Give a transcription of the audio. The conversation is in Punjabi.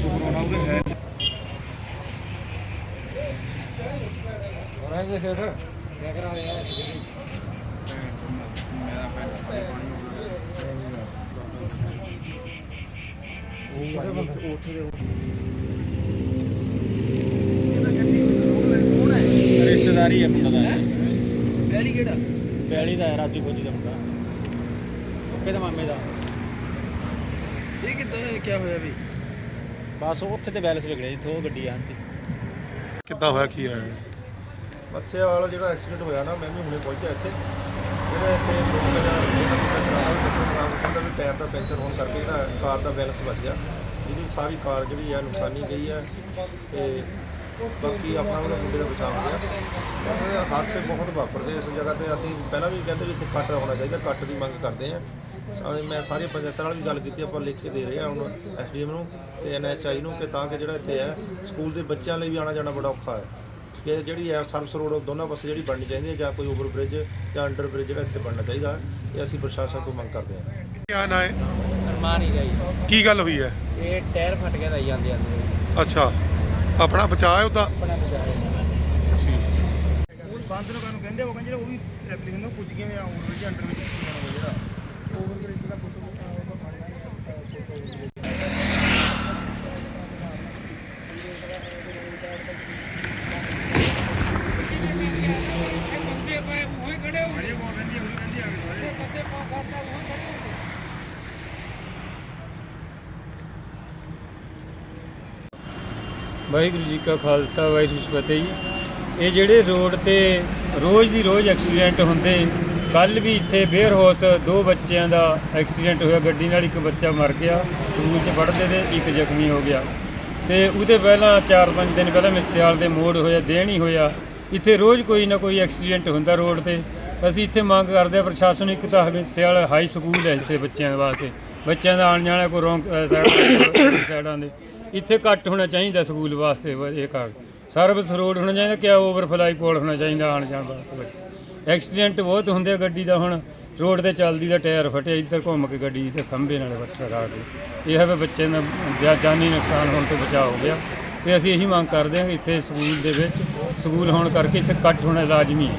ਸ਼ੁਕਰ ਹੋਣਾ ਉਹਦੇ ਹੈ ਰਹਿੰਦੇ ਸੇਠ ਕਿਆ ਕਰਾ ਰਿਹਾ ਹੈ ਮੇਰਾ ਪੈਰ ਪਾਣੀ ਰਿਸ਼ਤੇਦਾਰੀ ਹੈ ਮੁੰਡਾ ਦਾ ਪਹਿਲੀ ਕਿਹੜਾ? ਪੈਲੀ ਦਾ ਹੈ ਰਾਜੂ ਕੋਜੀ ਦਾ ਮੁੰਡਾ। ਓਕੇ ਦਾ ਮਾਮੇ ਦਾ। ਇਹ ਕਿੱਦਾਂ ਹੋਇਆ ਕੀ ਹੋਇਆ ਵੀ? ਬਸ ਉੱਥੇ ਤੇ ਬੈਲੈਂਸ ਵਿਗੜਿਆ ਜਿੱਥੇ ਉਹ ਗੱਡੀ ਆਂਦੀ। ਕਿੱਦਾਂ ਹੋਇਆ ਕੀ ਹੋਇਆ? ਬੱਸਿਆ ਵਾਲਾ ਜਿਹੜਾ ਐਕਸੀਡੈਂਟ ਹੋਇਆ ਨਾ ਮੈਂ ਵੀ ਹੁਣੇ ਪਹੁੰਚਿਆ ਇੱਥੇ। ਜਿਹੜਾ ਇੱਥੇ ਲੋਕਾਂ ਦਾ ਬੱਸਾਂ ਦਾ ਵੀ ਟਾਇਰ ਦਾ ਪੈਂਚਰ ਹੋਣ ਕਰਕੇ ਜਿਹੜਾ ਕਾਰ ਦਾ ਬੈਲੈਂਸ ਵੱਜ ਗਿਆ। ਜਿਹਦੀ ਸਾਰੀ ਕਾਰ ਜਿਹੜੀ ਹੈ ਨੁਕਸਾਨੀ ਗਈ ਹੈ ਤੇ ਬਾਕੀ ਆਪਣਾ ਉਹਦਾ ਮੁੰਡੇ ਦਾ ਬਚਾਅ ਹੋ ਗਿਆ। ਵੈਸੇ ਹਾਦਸੇ ਬਹੁਤ ਵਾਪਰਦੇ ਇਸ ਜਗ੍ਹਾ ਤੇ। ਅਸੀਂ ਪਹਿਲਾਂ ਵੀ ਕਹਿੰਦੇ ਵੀ ਇੱਥੇ ਕੱਟ ਹੋਣਾ ਚਾਹੀਦਾ ਕੱਟ ਦੀ ਮੰਗ ਕਰਦੇ ਹਾਂ ਸਾਰੇ ਮੈਂ ਸਾਰੇ ਪੰਚਾਇਤਾਂ ਨਾਲ ਵੀ ਗੱਲ ਕੀਤੀ ਆਪਾਂ ਲਿਖ ਕੇ ਦੇ ਰਹੇ ਹਾਂ ਹੁਣ ਐਸਡੀਐਮ ਨੂੰ ਤੇ ਐਨਐਚਆਈ ਨੂੰ ਕਿ ਤਾਂ ਕਿ ਜਿਹੜਾ ਇੱਥੇ ਹੈ ਸਕੂਲ ਦੇ ਬੱਚਿਆਂ ਲਈ ਵੀ ਆਉਣਾ ਜਾਣਾ ਬੜਾ ਔਖਾ ਹੈ। ਕਿ ਜਿਹੜੀ ਹੈ ਸਰਵਿਸ ਰੋਡ ਉਹ ਦੋਨਾਂ ਪਾਸੇ ਜਿਹੜੀ ਬਣਨੀ ਚਾਹੀਦੀ ਹੈ ਜਾਂ ਕੋਈ ਓਵਰ ਬ੍ਰਿਜ ਜਾਂ ਅੰਡਰ ਬ੍ਰਿਜ ਜਿਹੜਾ ਇੱਥੇ ਬਣਨਾ ਚਾਹੀਦਾ। ਇਹ ਅਸੀਂ ਪ੍ਰਸ਼ਾਸਨ ਤੋਂ ਮੰਗ ਕਰਦੇ ਹਾਂ। ਕੀ ਨਾ ਹੈ? ਅਰਮਾਨ ਹੀ ਗਈ ਕੀ ਗੱਲ ਹੋਈ ਹੈ? ਇਹ ਟਾਇਰ ਫਟ ਗਿਆ ਤਾਂ ਜਾਂਦੇ ਜਾਂਦੇ। ਅੱਛਾ। ਆਪਣਾ ਬਚਾਅ ਹੈ ਉਹਦਾ ਆਪਣਾ ਬਚਾਇਆ ਉਹ ਬੰਦ ਨੂੰ ਕਹਿੰਦੇ ਉਹ ਕਹਿੰਦੇ ਉਹ ਵੀ ਐਪਲੀਕੇਸ਼ਨ ਨੂੰ ਪੁੱਜ ਗਏ ਆ ਬ੍ਰਿਜ ਅੰਡਰ ਬ੍ਰਿਜ ਜਿਹੜਾ। ਵਾਹਿਗੁਰੂ ਜੀ ਕਾ ਖਾਲਸਾ, ਵਾਹਿਗੁਰੂ ਜੀ ਫਤਿਹ ਜੀ। ਇਹ ਜਿਹੜੇ ਰੋਡ ਤੇ ਰੋਜ਼ ਦੀ ਰੋਜ਼ ਐਕਸੀਡੈਂਟ ਹੁੰਦੇ ਕੱਲ ਵੀ ਇੱਥੇ ਬੇਅਰ ਹਾਊਸ ਦੋ ਬੱਚਿਆਂ ਦਾ ਐਕਸੀਡੈਂਟ ਹੋਇਆ। ਗੱਡੀ ਨਾਲ ਇੱਕ ਬੱਚਾ ਮਰ ਗਿਆ, ਸਕੂਲ 'ਚ ਪੜ੍ਹਦੇ ਤੇ ਇੱਕ ਜ਼ਖਮੀ ਹੋ ਗਿਆ। ਤੇ ਉਹਦੇ ਪਹਿਲਾਂ 4-5 ਦਿਨ ਪਹਿਲਾਂ ਮਿਸਿਆਲ ਦੇ ਮੋੜ ਹੋਇਆ, ਦੇਣੀ ਹੋਇਆ। ਇੱਥੇ ਰੋਜ਼ ਕੋਈ ਨਾ ਕੋਈ ਐਕਸੀਡੈਂਟ ਹੁੰਦਾ ਰੋਡ ਤੇ। ਅਸੀਂ ਇੱਥੇ ਮੰਗ ਕਰਦੇ ਆ ਪ੍ਰਸ਼ਾਸਨ ਇੱਕ ਤਾਂ ਮਿਸਿਆਲ ਹਾਈ ਸਕੂਲ ਹੈ ਇੱਥੇ ਬੱਚਿਆਂ ਵਾਸਤੇ। ਬੱਚਿਆਂ ਦਾ ਆਉਣ ਜਾਣਾ ਕੋਈ ਰੋਂਗ ਸਾਈਡਾਂ ਦੇ ਇੱਥੇ ਘੱਟ ਹੋਣਾ ਚਾਹੀਦਾ ਸਕੂਲ ਵਾਸਤੇ, ਇਹ ਕਾਰ ਸਰਵਿਸ ਰੋਡ ਹੋਣਾ ਚਾਹੀਦਾ ਕਿ ਓਵਰਫਲਾਈ ਪੁਲ ਹੋਣਾ ਚਾਹੀਦਾ ਆਉਣ ਜਾਣ ਵਾਸਤੇ ਬੱਚੇ ਐਕਸੀਡੈਂਟ ਬਹੁਤ ਹੁੰਦੇ ਆ ਗੱਡੀ ਦਾ ਹੁਣ। ਰੋਡ ਤੇ ਚੱਲਦੀ ਦਾ ਟਾਇਰ ਫਟਿਆ, ਇੱਧਰ ਘੁੰਮ ਕੇ ਗੱਡੀ ਤੇ ਖੰਭੇ ਨਾਲੇ ਵੱਟਾ ਕੇ। ਇਹ ਹੈ ਵੀ ਬੱਚੇ ਦਾ ਜਾ- ਜਾਨੀ ਨੁਕਸਾਨ ਹੋਣ ਤੋਂ ਬਚਾਅ ਹੋ ਗਿਆ। ਤੇ ਅਸੀਂ ਇਹੀ ਮੰਗ ਕਰਦੇ ਹਾਂ ਕਿ ਇੱਥੇ ਸਕੂਲ ਦੇ ਵਿੱਚ, ਸਕੂਲ ਹੋਣ ਕਰਕੇ ਇੱਥੇ ਕੱਟ ਹੋਣਾ ਲਾਜ਼ਮੀ ਹੈ।